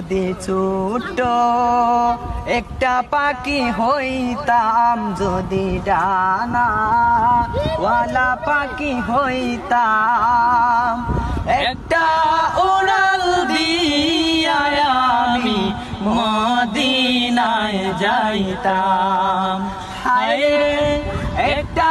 যদি ছোট্ট একটা পাখি হইতাম যদি ডানা, ওয়ালা পাখি হইতাম। একটা উড়াল দিয়া আমি মদিনায় যাইতাম। হায়, একটা